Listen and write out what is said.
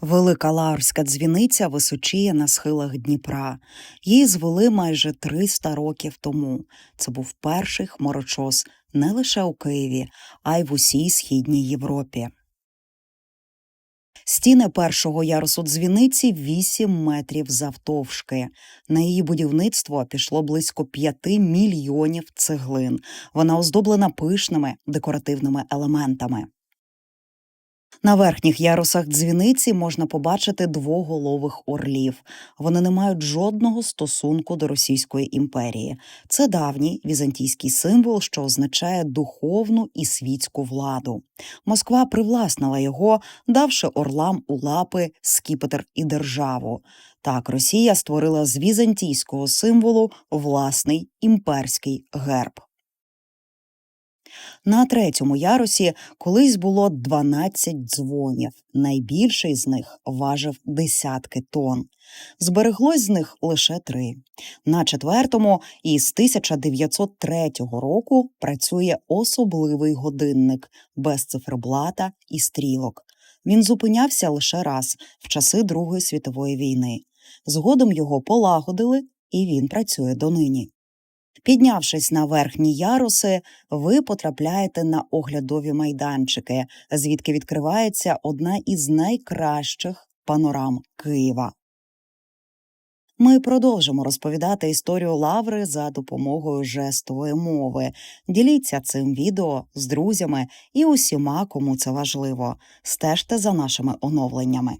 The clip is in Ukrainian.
Велика Лаурська дзвіниця височіє на схилах Дніпра. Її звели майже 300 років тому. Це був перший хмарочос не лише у Києві, а й в усій східній Європі. Стіни першого ярусу дзвіниці 8 метрів завтовшки. На її будівництво пішло близько 5 мільйонів цеглин. Вона оздоблена пишними декоративними елементами. На верхніх ярусах дзвіниці можна побачити двоголових орлів. Вони не мають жодного стосунку до Російської імперії. Це давній візантійський символ, що означає духовну і світську владу. Москва привласнила його, давши орлам у лапи скіпетр і державу. Так Росія створила з візантійського символу власний імперський герб. На третьому ярусі колись було 12 дзвонів. Найбільший з них важив десятки тонн. Збереглось з них лише три. На четвертому із 1903 року працює особливий годинник без циферблата і стрілок. Він зупинявся лише раз в часи Другої світової війни. Згодом його полагодили, і він працює донині. Піднявшись на верхні яруси, ви потрапляєте на оглядові майданчики, звідки відкривається одна із найкращих панорам Києва. Ми продовжимо розповідати історію лаври за допомогою жестової мови. Діліться цим відео з друзями і усіма, кому це важливо. Стежте за нашими оновленнями.